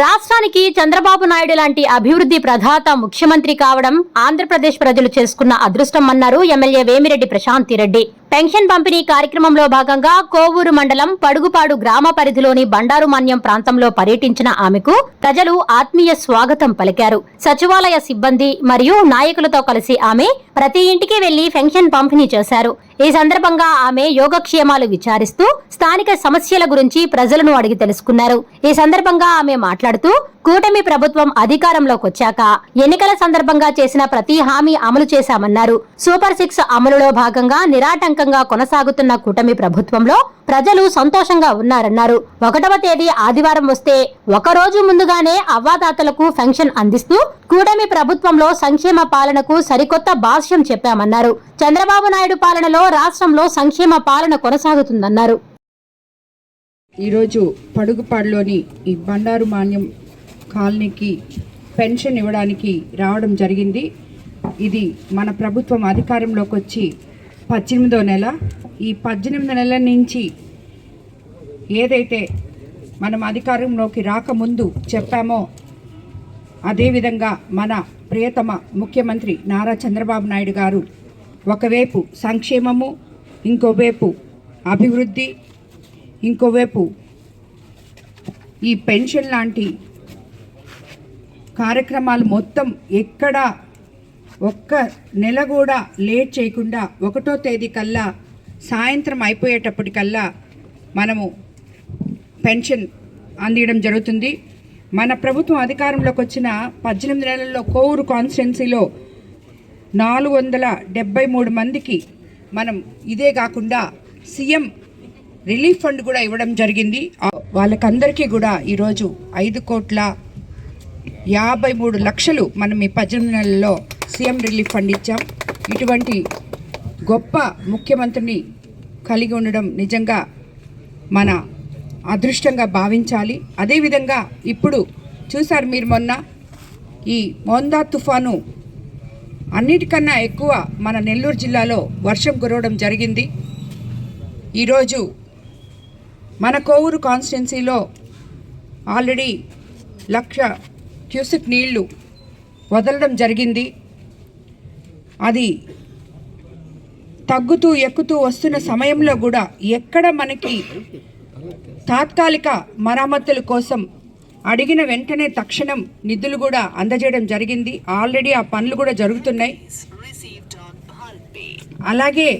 రాష్ట్రానికి చంద్రబాబు నాయుడు లాంటి అభివృద్ధి ప్రధాత ముఖ్యమంత్రి కావడం ఆంధ్రప్రదేశ్ ప్రజలు చేసుకున్న అదృష్టం అన్నారు ఎమ్మెల్యే వేమిరెడ్డి ప్రశాంతి రెడ్డి. పెన్షన్ పంపిణీ కార్యక్రమంలో భాగంగా కోవూరు మండలం పడుగుపాడు గ్రామ పరిధిలోని బండారుమాన్యం ప్రాంతంలో పర్యటించిన ఆమెకు ప్రజలు ఆత్మీయ స్వాగతం పలికారు. సచివాలయ సిబ్బంది మరియు నాయకులతో కలిసి ఆమె ప్రతి ఇంటికి వెళ్ళి పెన్షన్ పంపిణీ చేశారు. ఈ సందర్భంగా ఆమె యోగక్షేమాలు విచారిస్తూ స్థానిక సమస్యల గురించి ప్రజలను అడిగి తెలుసుకున్నారు. ఈ సందర్భంగా ఆమె మాట్లాడుతూ కూటమి ప్రభుత్వం అధికారంలోకి వచ్చాక ఎన్నికల సందర్భంగా చేసిన ప్రతి హామీ అమలు చేశామన్నారు. సూపర్ సిక్స్ అమలులో భాగంగా నిరాటంకంగా కొనసాగుతున్న కూటమి ప్రభుత్వంలో ప్రజలు సంతోషంగా ఉన్నారన్నారు. ఒకటవ తేదీ ఆదివారం వస్తే ఒక రోజు ముందుగానే అవ్వాదాతలకు పెన్షన్ అందిస్తూ కూటమి ప్రభుత్వంలో సంక్షేమ పాలనకు సరికొత్త భాష్యం చెప్పామన్నారు. చంద్రబాబు నాయుడు పాలనలో రాష్ట్రంలో సంక్షేమ పాలన కొనసాగుతుందన్నారు. ఈరోజు పడుగుపాడులోని ఈ బండారు మాన్యం కాలనీకి పెన్షన్ ఇవ్వడానికి రావడం జరిగింది. ఇది మన ప్రభుత్వం అధికారంలోకి వచ్చి పద్దెనిమిదో నెల. ఈ పద్దెనిమిది నెలల నుంచి ఏదైతే మనం అధికారంలోకి రాకముందు చెప్పామో అదేవిధంగా మన ప్రియతమ ముఖ్యమంత్రి నారా చంద్రబాబు నాయుడు గారు ఒకవైపు సంక్షేమము ఇంకోవైపు అభివృద్ధి ఇంకోవైపు ఈ పెన్షన్ లాంటి కార్యక్రమాలు మొత్తం ఎక్కడ ఒక్క నెల కూడా లేట్ చేయకుండా ఒకటో తేదీ కల్లా సాయంత్రం అయిపోయేటప్పటికల్లా మనము పెన్షన్ అందించడం జరుగుతుంది. మన ప్రభుత్వం అధికారంలోకి వచ్చిన పద్దెనిమిది నెలల్లో కోవూరు కాన్స్టిట్యున్సీలో నాలుగు వందల డెబ్బై మూడు మందికి మనం ఇదే కాకుండా సీఎం రిలీఫ్ ఫండ్ కూడా ఇవ్వడం జరిగింది. వాళ్ళకందరికీ కూడా ఈరోజు ఐదు కోట్ల యాభై మూడు లక్షలు మనం ఈ పద్దెనిమిది నెలల్లో సీఎం రిలీఫ్ ఫండ్ ఇచ్చాం. ఇటువంటి గొప్ప ముఖ్యమంత్రిని కలిగి ఉండడం నిజంగా మన అదృష్టంగా భావించాలి. అదేవిధంగా ఇప్పుడు చూసారు మీరు మొన్న ఈ మోందా తుఫాను. అన్నిటికన్నా ఎక్కువ మన నెల్లూరు జిల్లాలో వర్షం కురవడం జరిగింది. ఈరోజు మన కోవూరు కాన్స్టిట్యున్సీలో ఆల్రెడీ లక్ష క్యూసిక్ నీళ్ళు వదలడం జరిగింది. అది తగ్గుతూ ఎక్కుతూ వస్తున్న సమయంలో కూడా ఎక్కడ మనకి తాత్కాలిక మరమ్మతుల కోసం అడిగిన వెంటనే తక్షణం నిధులు కూడా అందజేయడం జరిగింది. ఆల్రెడీ ఆ పనులు కూడా జరుగుతున్నాయి. అలాగే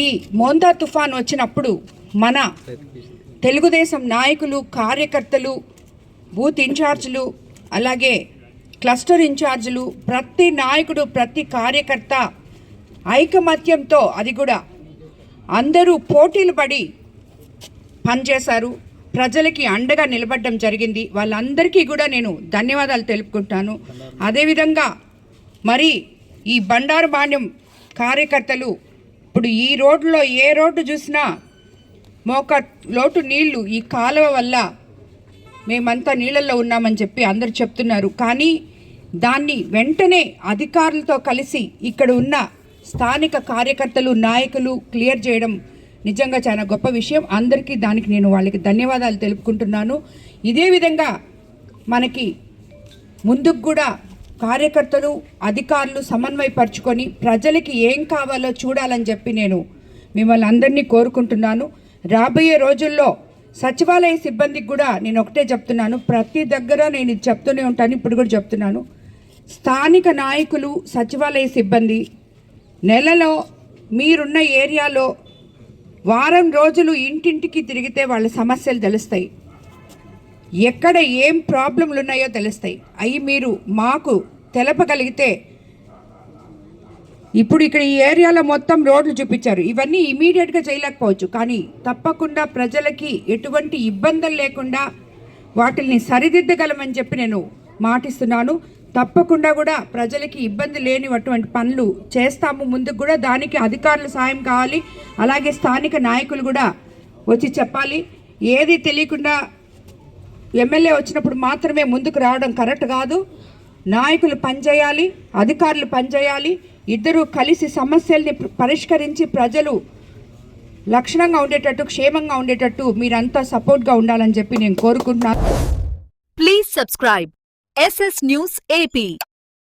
ఈ మోందా తుఫాన్ వచ్చినప్పుడు మన తెలుగుదేశం నాయకులు కార్యకర్తలు బూత్ ఇన్ఛార్జీలు అలాగే క్లస్టర్ ఇన్ఛార్జీలు ప్రతి నాయకుడు ప్రతి కార్యకర్త ఐకమత్యంతో అది కూడా అందరూ పోటీలు పడి పనిచేశారు. ప్రజలకి అండగా నిలబడడం జరిగింది. వాళ్ళందరికీ కూడా నేను ధన్యవాదాలు తెలుపుకుంటాను. అదేవిధంగా మరి ఈ బండారు బాణ్యం కార్యకర్తలు ఇప్పుడు ఈ రోడ్లో ఏ రోడ్డు చూసినా మోక లోటు నీళ్ళు ఈ కాలువ వల్ల మేమంతా నీళ్ళల్లో ఉన్నామని చెప్పి అందరు చెప్తున్నారు. కానీ దాన్ని వెంటనే అధికారులతో కలిసి ఇక్కడ ఉన్న స్థానిక కార్యకర్తలు నాయకులు క్లియర్ చేయడం నిజంగా చాలా గొప్ప విషయం. అందరికీ దానికి నేను వాళ్ళకి ధన్యవాదాలు తెలుపుకుంటున్నాను. ఇదే విధంగా మనకి ముందుకు కూడా కార్యకర్తలు అధికారులు సమన్వయపరుచుకొని ప్రజలకి ఏం కావాలో చూడాలని చెప్పి నేను మిమ్మల్ని అందరినీ కోరుకుంటున్నాను. రాబోయే రోజుల్లో సచివాలయ సిబ్బందికి కూడా నేను ఒకటే చెప్తున్నాను. ప్రతి దగ్గర నేను ఇది చెప్తూనే ఉంటాను ఇప్పుడు కూడా చెప్తున్నాను. స్థానిక నాయకులు సచివాలయ సిబ్బంది నెలలో మీరున్న ఏరియాలో వారం రోజులు ఇంటింటికి తిరిగితే వాళ్ళ సమస్యలు తెలుస్తాయి. ఎక్కడ ఏం ప్రాబ్లంలు ఉన్నాయో తెలుస్తాయి. అవి మీరు మాకు తెలపగలిగితే ఇప్పుడు ఇక్కడ ఈ ఏరియాలో మొత్తం రోడ్లు చూపించారు. ఇవన్నీ ఇమీడియట్గా చేయలేకపోవచ్చు. కానీ తప్పకుండా ప్రజలకి ఎటువంటి ఇబ్బందులు లేకుండా వాటిని సరిదిద్దగలమని చెప్పి నేను మాటిస్తున్నాను. తప్పకుండా కూడా ప్రజలకి ఇబ్బంది లేనివటువంటి పనులు చేస్తాము. ముందుకు కూడా దానికి అధికారుల సాయం కావాలి. అలాగే స్థానిక నాయకులు కూడా వచ్చి చెప్పాలి. ఏది తెలియకుండా ఎమ్మెల్యే వచ్చినప్పుడు మాత్రమే ముందుకు రావడం కరెక్ట్ కాదు. నాయకులు పనిచేయాలి అధికారులు పనిచేయాలి. ఇద్దరూ కలిసి సమస్యల్ని పరిష్కరించి ప్రజలు లక్షణంగా ఉండేటట్టు క్షేమంగా ఉండేటట్టు మీరంతా సపోర్ట్గా ఉండాలని చెప్పి నేను కోరుకుంటున్నాను please subscribe S S news AP.